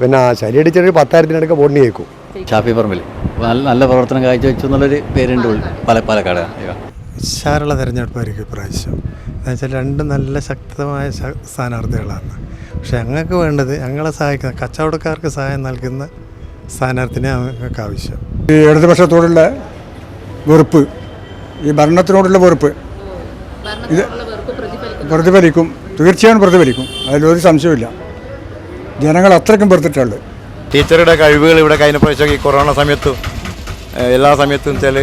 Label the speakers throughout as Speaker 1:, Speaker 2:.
Speaker 1: പിന്നെ ശരിയടിച്ചൊരു പത്തായിരത്തിനടുക്ക വോട്ടിന് കേൾക്കും.
Speaker 2: ഷാഫി പറമ്പിൽ നല്ല നല്ല പ്രവർത്തനം കാഴ്ചവെച്ചു എന്നുള്ളൊരു പേരുണ്ട് പല പാല പാലക്കാട്.
Speaker 3: ഉഷാറുള്ള തെരഞ്ഞെടുപ്പായിരിക്കും ഇപ്രാവശ്യം. എന്ന് വെച്ചാൽ രണ്ടും നല്ല ശക്തമായ സ്ഥാനാർത്ഥികളാണ്. പക്ഷെ ഞങ്ങൾക്ക് വേണ്ടത് ഞങ്ങളെ സഹായിക്കുന്ന കച്ചവടക്കാർക്ക് സഹായം നൽകുന്ന സ്ഥാനാർത്ഥിനെ ഞങ്ങൾക്ക് ആവശ്യം.
Speaker 4: ഈ ഇടതുപക്ഷത്തോടുള്ള വെറുപ്പ് ഈ ഭരണത്തിനോടുള്ള വെറുപ്പ് ഇത് പ്രതിഫലിക്കും. തീർച്ചയായും പ്രതിഫലിക്കും. അതിലൊരു സംശയമില്ല ജനങ്ങൾ അത്രയ്ക്കും പെടുത്തിട്ടുണ്ട്.
Speaker 5: ടീച്ചറുടെ കഴിവുകൾ ഇവിടെ കഴിഞ്ഞ പ്രാവശ്യം ഈ കൊറോണ സമയത്തും എല്ലാ സമയത്തും വെച്ചാൽ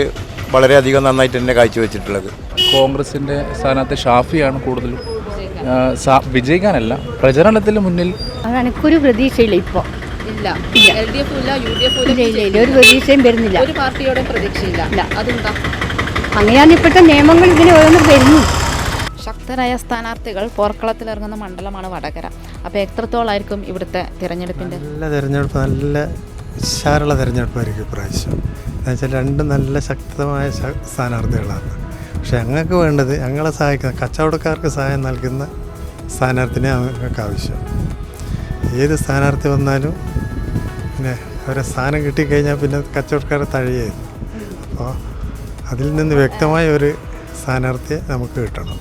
Speaker 5: വളരെയധികം നന്നായിട്ട് തന്നെ കാഴ്ചവെച്ചിട്ടുള്ളത്.
Speaker 6: കോൺഗ്രസിന്റെ സ്ഥാനത്ത് ഷാഫിയാണ് കൂടുതലും. വിജയിക്കാനല്ല പ്രചരണത്തിന് മുന്നിൽ.
Speaker 7: എനിക്കൊരു പ്രതീക്ഷയില്ല ഇപ്പോൾ
Speaker 8: ഇല്ല. എൽ ഡി എഫും ഇല്ല യു ഡി എഫും
Speaker 7: ഇല്ല ഇല്ല ഇല്ല ഒരു പ്രതീക്ഷയും വരുന്നില്ല.
Speaker 8: ഒരു പാർട്ടിയോടും പ്രതീക്ഷയില്ല.
Speaker 7: ഇല്ല.
Speaker 8: അതെന്താ?
Speaker 7: അങ്ങനെയാണ് ഇപ്പോഴത്തെ നിയമങ്ങൾ ഇതിന് ഓരോന്ന് വരുന്നു.
Speaker 8: ശക്തരായ സ്ഥാനാർത്ഥികൾ പോർക്കളത്തിലിറങ്ങുന്ന മണ്ഡലമാണ് വടകര. അപ്പോൾ എത്രത്തോളായിരിക്കും ഇവിടുത്തെ തിരഞ്ഞെടുപ്പിന്റെ
Speaker 3: നല്ല തിരഞ്ഞെടുപ്പ് നല്ല ഉഷാറുള്ള തിരഞ്ഞെടുപ്പായിരിക്കും ഇപ്രാവശ്യം. എന്ന് വെച്ചാൽ രണ്ടും നല്ല ശക്തമായ സ്ഥാനാർത്ഥികളാണ്. പക്ഷെ ഞങ്ങൾക്ക് വേണ്ടത് ഞങ്ങളെ സഹായിക്കുന്ന കച്ചവടക്കാർക്ക് സഹായം നൽകുന്ന സ്ഥാനാർത്ഥിനെ ഞങ്ങൾക്ക് ആവശ്യം. ഏത് സ്ഥാനാർത്ഥി വന്നാലും പിന്നെ അവരെ സ്ഥാനം കിട്ടിക്കഴിഞ്ഞാൽ പിന്നെ കച്ചവടക്കാരെ തഴയായിരുന്നു അപ്പോൾ അതിൽ നിന്ന് വ്യക്തമായ ഒരു സ്ഥാനാർത്ഥിയെ നമുക്ക് കിട്ടണം.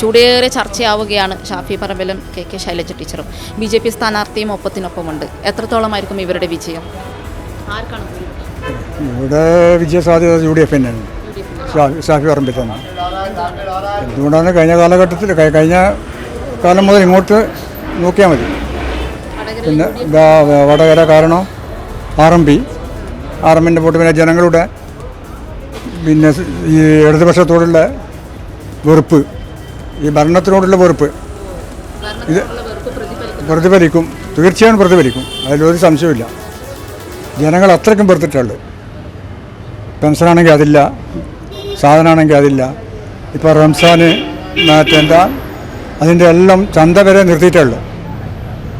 Speaker 8: ചൂടേറെ ചർച്ചയാവുകയാണ് ഷാഫി പറമ്പിലും കെ കെ ശൈലജ ടീച്ചറും. ബി ജെ പി സ്ഥാനാർത്ഥിയും ഒപ്പത്തിനൊപ്പമുണ്ട്. എത്രത്തോളമായിരിക്കും ഇവരുടെ വിജയം? ആർക്കാണ്
Speaker 4: ഇവിടെ വിജയസാധ്യത യു ഡി എഫ് തന്നെയാണ് ഷാഫി പറമ്പിൽ തന്നെ. എന്തുകൊണ്ടാണ് കഴിഞ്ഞ കാലഘട്ടത്തിൽ കഴിഞ്ഞ കാലം മുതൽ ഇങ്ങോട്ട് നോക്കിയാൽ മതി. പിന്നെ വടകര കാരണം ആർ എം പി ആർ എമ്മിന്റെ വോട്ട് പിന്നെ ജനങ്ങളുടെ പിന്നെ ഈ ഇടതുപക്ഷത്തോടുള്ള വെറുപ്പ്. ഈ ഭരണത്തിനോടുള്ള വെറുപ്പ്. ഇത് പ്രതിഫലിക്കും. തീർച്ചയായും പ്രതിഫലിക്കും. അതിലൊരു സംശയമില്ല ജനങ്ങൾ അത്രയ്ക്കും വെറുത്തിട്ടുള്ളത്. പെൻഷനാണെങ്കിൽ അതില്ല. സാധനമാണെങ്കിൽ അതില്ല. ഇപ്പോൾ റംസാന് മാറ്റേണ്ട അതിന്റെ എല്ലാം ചന്ത വരെ നിർത്തിയിട്ടുള്ളു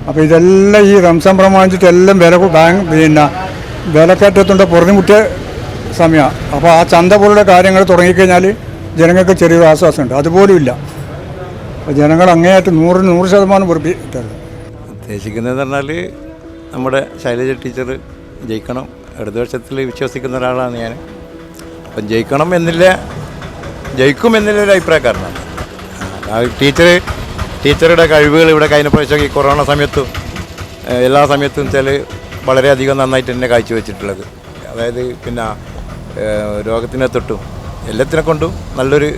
Speaker 4: അപ്പോൾ ഇതെല്ലാം ഈ റംസാൻ പ്രമാണിച്ചിട്ട് എല്ലാം വില ബാങ്ക് പിന്നെ വിലക്കയറ്റത്തുണ്ട് പൊറുതിമുട്ടിയ സമയമാണ്. അപ്പോൾ ആ ചന്ത പോലുള്ള കാര്യങ്ങൾ തുടങ്ങിക്കഴിഞ്ഞാൽ ജനങ്ങൾക്ക് ചെറിയൊരു ആശ്വാസമുണ്ട്. അതുപോലും ഇല്ല അപ്പോൾ ജനങ്ങൾ അങ്ങേയറ്റം നൂറിന് നൂറ് ശതമാനം വെറുപ്പിട്ടുള്ളൂ
Speaker 5: ഉദ്ദേശിക്കുന്നതെന്ന് പറഞ്ഞാൽ നമ്മുടെ ശൈലജ ടീച്ചർ ജയിക്കണം. ഇടതുപക്ഷത്തിൽ വിശ്വസിക്കുന്ന ഒരാളാണ് ഞാൻ അപ്പം ജയിക്കണം എന്നില്ല ജയിക്കും എന്നില്ല ഒരു അഭിപ്രായക്കാരനാണ്. ആ ടീച്ചർ ടീച്ചറുടെ കഴിവുകൾ ഇവിടെ കഴിഞ്ഞ പ്രാവശ്യം ഈ കൊറോണ സമയത്തും എല്ലാ സമയത്തും വെച്ചാൽ വളരെയധികം നന്നായിട്ട് തന്നെ കാഴ്ചവെച്ചിട്ടുള്ളത്. അതായത് പിന്നെ രോഗത്തിനെ തൊട്ടും എല്ലാത്തിനെ കൊണ്ടും നല്ലൊരു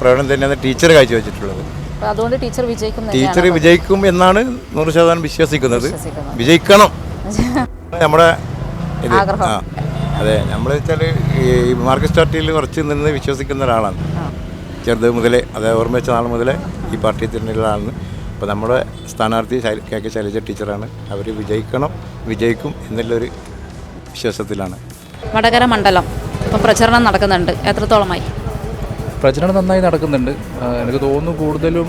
Speaker 5: പ്രകടനം തന്നെയാണ് ടീച്ചർ കാഴ്ചവെച്ചിട്ടുള്ളത്.
Speaker 8: അപ്പോൾ അതുകൊണ്ട് ടീച്ചർ വിജയിക്കും
Speaker 5: ടീച്ചർ വിജയിക്കും എന്നാണ് നൂറ് ശതമാനം വിശ്വസിക്കുന്നത്. വിജയിക്കണം. നമ്മുടെ ഇത് ആ അതെ നമ്മൾ വെച്ചാൽ ഈ മാർക്സിസ്റ്റ് പാർട്ടിയിൽ കുറച്ച് നിന്ന് വിശ്വസിക്കുന്ന ഒരാളാണ്. ചെറുത് മുതലേ അതായത് ഓർമ്മ വെച്ച നാൾ മുതലേ ഈ പാർട്ടിയിൽ തിരഞ്ഞെടുക്കുന്ന ആളാണ്. അപ്പോൾ നമ്മുടെ സ്ഥാനാർത്ഥി ശൈല- കെ കെ ശൈലജ ടീച്ചറാണ്. അവർ വിജയിക്കണം വിജയിക്കും എന്നുള്ളൊരു വിശ്വാസത്തിലാണ്.
Speaker 8: വടകര മണ്ഡലം ഇപ്പോൾ പ്രചരണം നടക്കുന്നുണ്ട്. എത്രത്തോളമായി?
Speaker 6: പ്രചരണം നന്നായി നടക്കുന്നുണ്ട്. എനിക്ക് തോന്നുന്നു കൂടുതലും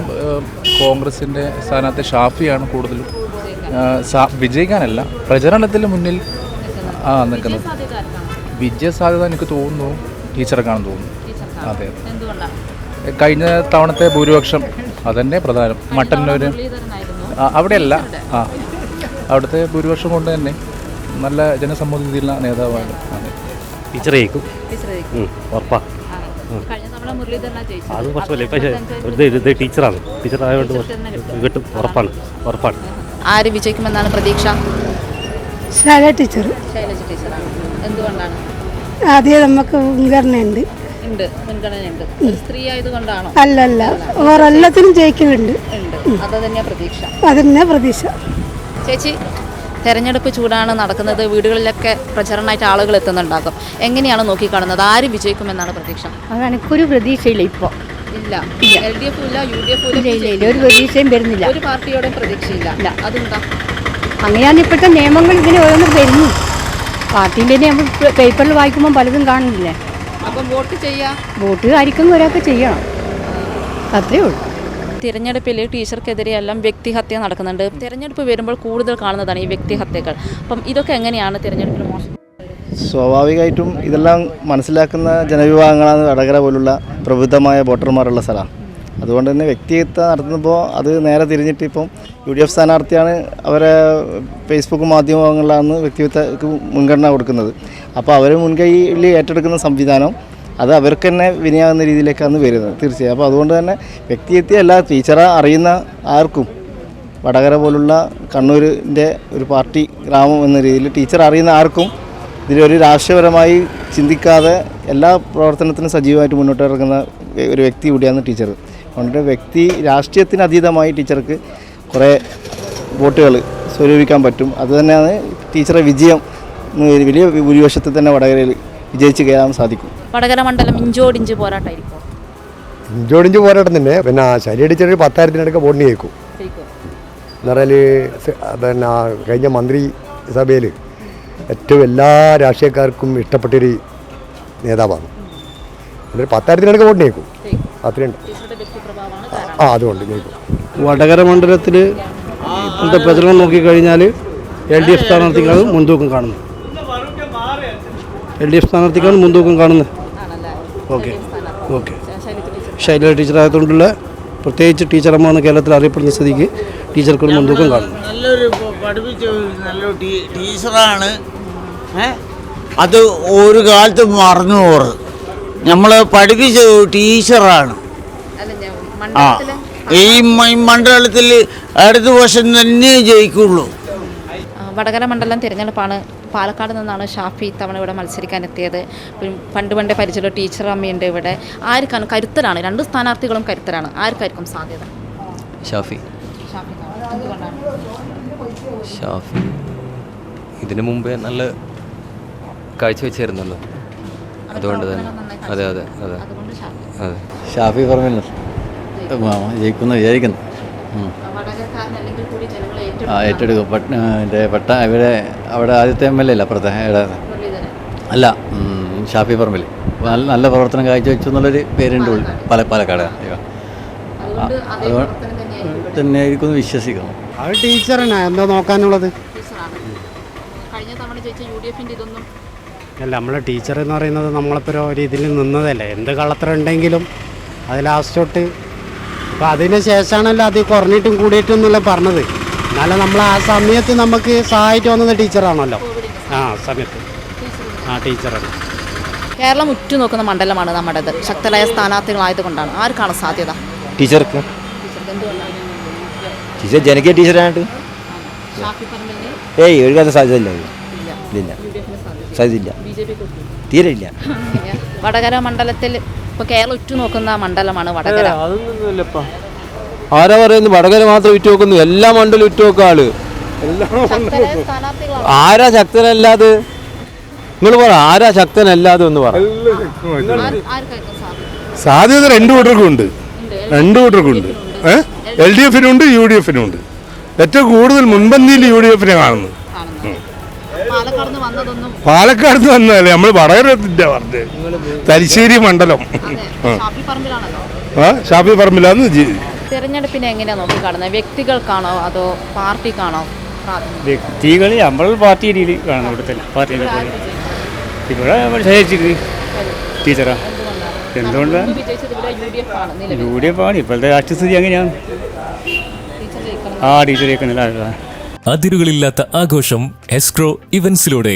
Speaker 6: കോൺഗ്രസിന്റെ സ്ഥാനാർത്ഥി ഷാഫിയാണ് കൂടുതലും വിജയിക്കാനല്ല പ്രചരണത്തിന് മുന്നിൽ ആ നിൽക്കുന്നത്. വിജയസാധ്യത എനിക്ക് തോന്നുന്നു ടീച്ചർക്കാണെന്ന് തോന്നുന്നു. അതെ. അതെ കഴിഞ്ഞ തവണത്തെ ഭൂരിപക്ഷം അതന്നെ പ്രധാനം. മട്ടന്നൂർ അവിടെയല്ല. ആ അവിടുത്തെ ഭൂരിപക്ഷം കൊണ്ട് തന്നെ നല്ല ജനസമ്മതിയുള്ള നേതാവാണ്. അതെ.
Speaker 9: ടീച്ചർ ജയിക്കും ഉറപ്പാ.
Speaker 8: കഴിഞ്ഞ തവണ മുരളീധരനാ ജയിച്ചത്.
Speaker 9: അത് പ്രശ്നമില്ല പക്ഷേ ഇത് ഇത് ടീച്ചറാണ്. ടീച്ചറായതുകൊണ്ട് കിട്ടും. ഉറപ്പാണ്. ഉറപ്പാണ്.
Speaker 8: ആര് വിജയിക്കുമെന്നാണ് പ്രതീക്ഷ?
Speaker 7: ശൈല ടീച്ചർ.
Speaker 8: ശൈലജ ടീച്ചറാണ്. എന്തുകൊണ്ടാണ്?
Speaker 7: ആദ്യം നമുക്ക് മുൻഗണനയുണ്ട്.
Speaker 8: ഉണ്ട്. മുൻഗണനയുണ്ട്. സ്ത്രീ ആയതുകൊണ്ടാണോ?
Speaker 7: അല്ലല്ല. ഓരെല്ലാത്തിനും ജയിക്കുന്നുണ്ട്.
Speaker 8: ഉണ്ട്. അത് തന്നെയാ പ്രതീക്ഷ.
Speaker 7: അതിനെ പ്രതീക്ഷ.
Speaker 8: ചേച്ചി തെരഞ്ഞെടുപ്പ് ചൂടാണ് നടക്കുന്നത് വീടുകളിലൊക്കെ പ്രചരണമായിട്ട് ആളുകൾ എത്തുന്നുണ്ടാകും. എങ്ങനെയാണ് നോക്കിക്കാണുന്നത്? ആര് വിജയിക്കുമെന്നാണ് പ്രതീക്ഷ?
Speaker 7: അത് എനിക്കൊരു പ്രതീക്ഷയില്ല ഇപ്പോൾ.
Speaker 8: ഇല്ല. എൽ ഡി എഫും ഇല്ല യു ഡി എഫും
Speaker 7: ഇല്ല ഇല്ല ഇല്ല. ഒരു പ്രതീക്ഷയും വരുന്നില്ല.
Speaker 8: ഒരു പാർട്ടിയോടും പ്രതീക്ഷയില്ല. അതെന്താ?
Speaker 7: അങ്ങനെയാണ് ഇപ്പോഴത്തെ നിയമങ്ങൾ ഇതിന് ഓരോന്ന് വരുന്നു. പാർട്ടീന്റെ നിയമം പേപ്പറിൽ വായിക്കുമ്പോൾ പലതും കാണുന്നില്ലേ?
Speaker 8: അപ്പം വോട്ട് ചെയ്യാ?
Speaker 7: വോട്ട് ആയിരിക്കും ഒരാൾക്ക് ചെയ്യണം. അത്രേ ഉള്ളൂ.
Speaker 8: തിരഞ്ഞെടുപ്പിൽ ടീച്ചർക്കെതിരെയെല്ലാം വ്യക്തിഹത്യ നടക്കുന്നുണ്ട്. തിരഞ്ഞെടുപ്പ് വരുമ്പോൾ കൂടുതൽ കാണുന്നതാണ് ഈ വ്യക്തിഹത്യകൾ. അപ്പം ഇതൊക്കെ എങ്ങനെയാണ് തിരഞ്ഞെടുപ്പിൽ മോശം?
Speaker 10: സ്വാഭാവികമായിട്ടും ഇതെല്ലാം മനസ്സിലാക്കുന്ന ജനവിഭാഗങ്ങളാണ് വടകര പോലുള്ള പ്രബുദ്ധമായ വോട്ടർമാരുള്ള സ്ഥലമാണ് അതുകൊണ്ട് തന്നെ വ്യക്തിഹത്യ നടത്തുമ്പോൾ അത് നേരെ തിരിഞ്ഞിട്ട് ഇപ്പം യു ഡി എഫ് സ്ഥാനാർത്ഥിയാണ് അവരെ ഫേസ്ബുക്ക് മാധ്യമങ്ങളിലാണ് വ്യക്തിഹത്യക്ക് മുൻഗണന കൊടുക്കുന്നത്. അപ്പോൾ അവർ മുൻകൈയിൽ ഏറ്റെടുക്കുന്ന സംവിധാനം അത് അവർക്ക് തന്നെ വിനയാകുന്ന രീതിയിലേക്കാണ് വരുന്നത് തീർച്ചയായും. അപ്പോൾ അതുകൊണ്ട് തന്നെ വ്യക്തി അല്ല ടീച്ചറെ അറിയുന്ന ആർക്കും വടകര പോലുള്ള കണ്ണൂരിന്റെ ഒരു പാർട്ടി ഗ്രാമം എന്ന രീതിയിൽ ടീച്ചർ അറിയുന്ന ആർക്കും ഇതിലൊരു രാഷ്ട്രീയപരമായി ചിന്തിക്കാതെ എല്ലാ പ്രവർത്തനത്തിനും സജീവമായിട്ട് മുന്നോട്ട് ഇറങ്ങുന്ന ഒരു വ്യക്തി കൂടിയാണ് ടീച്ചർ അതുകൊണ്ട് വ്യക്തി രാഷ്ട്രീയത്തിന് അതീതമായി ടീച്ചർക്ക് കുറേ വോട്ടുകൾ സ്വരൂപിക്കാൻ പറ്റും. അതുതന്നെയാണ് ടീച്ചറെ വിജയം വലിയ ഭൂരിപക്ഷത്തിൽ തന്നെ വടകരയിൽ വിജയിച്ച് കയറാൻ സാധിക്കും.
Speaker 8: വടകര മണ്ഡലം ഇഞ്ചോടിഞ്ച് പോരാട്ടമായിരിക്കും.
Speaker 1: ഇഞ്ചോടിഞ്ച് പോരാട്ടം തന്നെ പിന്നെ ശരിയടിച്ചൊരു പത്തായിരത്തിനടുക്ക് വോട്ടിന് കേൾക്കും എന്ന് പറഞ്ഞാൽ പിന്നെ കഴിഞ്ഞ മന്ത്രി സഭയിൽ ഏറ്റവും എല്ലാ രാഷ്ട്രീയക്കാർക്കും ഇഷ്ടപ്പെട്ടൊരു നേതാവാണ്. ഒരു പത്തായിരത്തിനടുക്ക് വോട്ടിന് കേൾക്കും അത്രയുണ്ട് ആ അതുകൊണ്ട് കേൾക്കും
Speaker 3: വടകര മണ്ഡലത്തിൽ ഇപ്പോഴത്തെ പ്രചരണം നോക്കിക്കഴിഞ്ഞാൽ എൽ ഡി എഫ് സ്ഥാനാർത്ഥിക്കാണ് മുൻതൂക്കം കാണുന്നത് എൽ ഡി എഫ് സ്ഥാനാർത്ഥിക്കാണ് മുൻതൂക്കം കാണുന്നത്. ഓക്കെ. ഓക്കെ. ശൈലജ ടീച്ചറായതുകൊണ്ടുള്ള പ്രത്യേകിച്ച് ടീച്ചറമ്മാണ് കേരളത്തിൽ അറിയപ്പെടുന്ന സ്ഥിതിക്ക് ടീച്ചർക്കൊരു മുൻതൂക്കം കാണുന്നു
Speaker 11: നല്ലൊരു പഠിപ്പിച്ച നല്ലൊരു ടീച്ചറാണ്. അത് ഒരു കാലത്ത് മറന്നു പോറ് നമ്മൾ പഠിപ്പിച്ച ടീച്ചറാണ്. ആ. ഈ മണ്ഡലത്തിൽ അടുത്ത വർഷം തന്നെ ജയിക്കുള്ളൂ.
Speaker 8: വടകര മണ്ഡലം തിരഞ്ഞെടുപ്പാണ് പാലക്കാട് നിന്നാണ് ഷാഫി ഇത്തവണ ഇവിടെ മത്സരിക്കാൻ എത്തിയത് പണ്ട് പണ്ടേ പരിചയമുള്ള ടീച്ചർ അമ്മയുണ്ട് ഇവിടെ. ആർക്കാണ് കരുത്തരാണ്? രണ്ട് സ്ഥാനാർത്ഥികളും കരുത്തരാണ്. ആർക്കായിരിക്കും സാധ്യത?
Speaker 2: ഷാഫി. ഷാഫി. ഇതിനു മുമ്പേ നല്ല കാഴ്ചവെച്ചായിരുന്നല്ലോ അതുകൊണ്ട് തന്നെ. അതെ അതെ അതെ.
Speaker 8: അതുകൊണ്ട് ഷാഫി
Speaker 2: അതെ. ഷാഫി പറമ്പിൽ ജയിക്കുന്നു വിചാരിക്കുന്നു. ഉം.
Speaker 8: അല്ലെങ്കിൽ കൂടി ജനങ്ങളെ
Speaker 2: ആ ഏറ്റെടുക്കും. പട്ട എന്റെ പട്ട ഇവിടെ അവിടെ ആദ്യത്തെ എം എൽ എ അല്ല അപ്പുറത്തെ അല്ല ഷാഫി പറമ്പിൽ. നല്ല നല്ല പ്രവർത്തനം കാഴ്ചവെച്ചു എന്നുള്ളൊരു പേരുണ്ട് പല പല പാലക്കാട്. അതുകൊണ്ട് തന്നെയായിരിക്കും. എന്ന് വിശ്വസിക്കുന്നു.
Speaker 3: അത് ടീച്ചറിനാ എന്താ നോക്കാനുള്ളത്? അല്ല നമ്മളെ ടീച്ചർ എന്ന് പറയുന്നത് നമ്മളിപ്പോൾ ഒരു ഇതിൽ നിന്നതല്ലേ. എന്ത് കള്ളത്തരം ഉണ്ടെങ്കിലും അത് ലാസ്റ്റ് തൊട്ട് അപ്പോൾ അതിന് ശേഷമാണല്ലോ അത് കുറഞ്ഞിട്ടും കൂടിയിട്ടും എന്നല്ല പറഞ്ഞത്. എന്നാലും നമ്മൾ ആ സമയത്ത് നമുക്ക് സഹായിട്ട് വന്നത് ടീച്ചറാണല്ലോ. ആ സമയത്ത്. ആ ടീച്ചറാണ്.
Speaker 8: കേരളം ഉറ്റുനോക്കുന്ന മണ്ഡലമാണ് നമ്മുടേത്. ശക്തരായ സ്ഥാനാർത്ഥികളായതുകൊണ്ടാണ്. ആർക്കാണ് സാധ്യത?
Speaker 10: ടീച്ചർക്ക്. ടീച്ചർ ജനകീയ ടീച്ചറായിട്ട് ഏയ് ഒരു സാധ്യതയില്ല.
Speaker 8: ഇല്ല.
Speaker 10: സാധ്യതയില്ല. തീരെ ഇല്ല.
Speaker 8: വടകര മണ്ഡലത്തിൽ ഇപ്പോൾ കേരളം ഉറ്റുനോക്കുന്ന മണ്ഡലമാണ് വടകര.
Speaker 3: അതൊന്നുമില്ലപ്പാ. ആരാ പറയുന്നു വടകര മാത്രം ഉറ്റു നോക്കുന്നു എല്ലാ മണ്ഡലം ഉറ്റു നോക്കുക
Speaker 8: ആൾ
Speaker 3: ആരാ ശക്തനല്ലാതെ? നിങ്ങൾ പറ ആരാ ശക്തനല്ലാതെ ഒന്ന് പറ.
Speaker 8: സാധ്യത
Speaker 4: സാധ്യത രണ്ടു കൂട്ടർക്കും ഉണ്ട്. രണ്ടു കൂട്ടർക്കും ഉണ്ട്. എൽ ഡി എഫിനുണ്ട് യു ഡി എഫിനുണ്ട് ഏറ്റവും കൂടുതൽ മുൻപന്തിയിൽ യു ഡി എഫിനെ കാണുന്നു
Speaker 8: പാലക്കാട്
Speaker 4: വന്നല്ലേ വന്നതല്ലേ? നമ്മൾ വടകരത്തിന്റെ പറഞ്ഞത്. തലശ്ശേരി മണ്ഡലം. ആ. ഷാഫി പറമ്പിലാന്ന്
Speaker 8: തിരഞ്ഞെടുപ്പിനെ എങ്ങനെയാണ് നോക്കിക്കാണുന്നത് വ്യക്തികൾക്കാണോ അതോ പാർട്ടിക്കാണോ
Speaker 9: വ്യക്തികൾ നമ്മൾ പാർട്ടി രീതിയിൽ കാണുന്നു ഇവിടുത്തെ പാർട്ടി ഇവിടെ ശേഷിച്ചിട്ട് ടീച്ചറാ. എന്തുകൊണ്ടാണ്?
Speaker 8: യു ഡി എഫ് ആണ്
Speaker 9: ഇപ്പോഴത്തെ രാഷ്ട്രീയസ്ഥിതി അങ്ങനെയാണ്. ആ ടീച്ചർ കേൾക്കുന്നില്ല
Speaker 12: അതിരുകളില്ലാത്ത ആഘോഷം എസ്ക്രോ ഇവന്റ്സിലൂടെ.